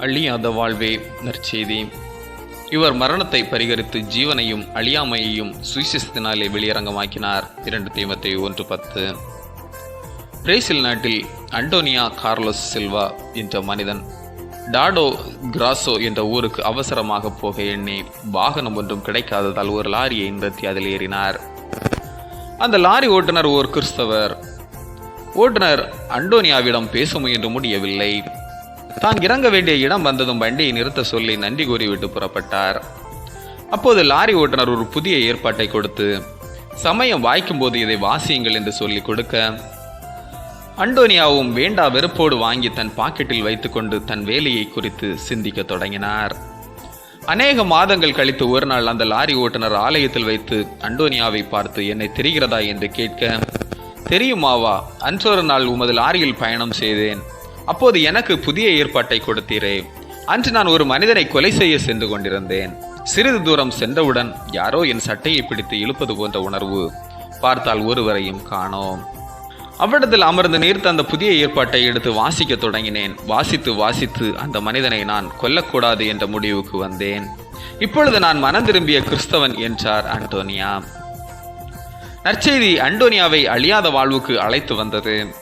அழியாத வாழ்வே நற்செய்தி. இவர் மரணத்தை பரிகரித்து ஜீவனையும் அழியாமையையும் சுவிசேஷத்தினாலே வெளியரங்கமாக்கினார். இரண்டு தீமத்தை ஒன்று பத்து. பிரேசில் நாட்டில் அண்டோனியா கார்லோஸ் சில்வா என்ற மனிதன் டாடோ கிராசோ என்ற ஊருக்கு அவசரமாக போக எண்ணி வாகனம் ஒன்றும் கிடைக்காததால் ஒரு லாரியை நிறுத்தி அதில் ஏறினார். அந்த லாரி ஓட்டுநர் ஓர் கிறிஸ்தவர். ஓட்டுநர் அண்டோனியாவிடம் பேச முயன்று முடியவில்லை. தான் இறங்க வேண்டிய இடம் வந்ததும் வண்டியை நிறுத்த சொல்லி நன்றி கூறிவிட்டு புறப்பட்டார். அப்போது லாரி ஓட்டுநர் ஒரு புதிய ஏற்பாட்டை கொடுத்து சமயம் வாய்க்கும்போது இதை வாசியுங்கள் என்று சொல்லி கொடுக்க அண்டோனியாவும் வேண்டா வெறுப்போடு வாங்கி தன் பாக்கெட்டில் வைத்துக்கொண்டு தன் வேலையை குறித்து சிந்திக்க தொடங்கினார். அநேக மாதங்கள் கழித்து ஒரு நாள் அந்த லாரி ஓட்டுநர் ஆலயத்தில் வைத்து அண்டோனியாவை பார்த்து என்னை தெரிகிறதா? என்று கேட்க தெரியுமாவா? அன்றொரு நாள் உமது லாரியில் பயணம் செய்தேன். அப்போது எனக்கு புதிய ஏற்பாட்டை கொடுத்தீரே. அன்று நான் ஒரு மனிதனை கொலை செய்ய சென்று கொண்டிருந்தேன். சிறிது தூரம் சென்றவுடன் யாரோ என் சட்டையை பிடித்து இழுப்பது போன்ற உணர்வு பார்த்தால் ஒருவரையும் காணோம். அவ்விடத்தில் அமர்ந்து நீர்த்த அந்த புதிய ஏற்பாட்டை எடுத்து வாசிக்க தொடங்கினேன். வாசித்து வாசித்து அந்த மனிதனை நான் கொல்லக்கூடாது என்ற முடிவுக்கு வந்தேன். இப்பொழுது நான் மனம் திரும்பிய கிறிஸ்தவன் என்றார் அண்டோனியா. நற்செய்தி அண்டோனியாவை அழியாத வாழ்வுக்கு அழைத்து வந்தது.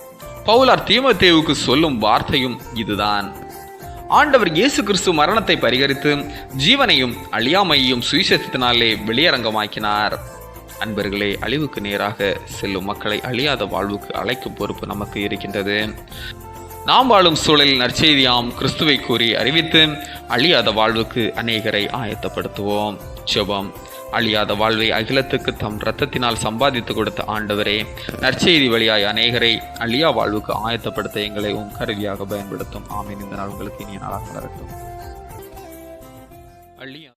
பவுலார் தீமத்தேவுக்கு சொல்லும் வார்த்தையும் இதுதான். ஆண்டவர் இயேசு கிறிஸ்து மரணத்தை பரிகரித்து ஜீவனையும் அழியாமையையும் சுவிசேஷத்தினாலே வெளியரங்கமாக்கினார். அன்பர்களே அழிவுக்கு நேராக செல்லும் மக்களை அழியாத வாழ்வுக்கு அழைக்கும் பொறுப்பு நமக்கு இருக்கின்றது. நாம் வாழும் சூழலில் நற்செய்தியாம் கிறிஸ்துவை கூறி அறிவித்து அழியாத வாழ்வுக்கு அநேகரை ஆயத்தப்படுத்துவோம். ஜெபம். அழியாத வாழ்வை அகிலத்துக்கு தம் இரத்தத்தினால் சம்பாதித்து கொடுத்த ஆண்டவரே நற்செய்தி வழியாய் அநேகரை அழியா வாழ்வுக்கு ஆயத்தப்படுத்த எங்களை உன் கருவியாக பயன்படுத்தும். ஆமீன். இந்த நாள் உங்களுக்கு இனிய நாளாக வரட்டும் அழியா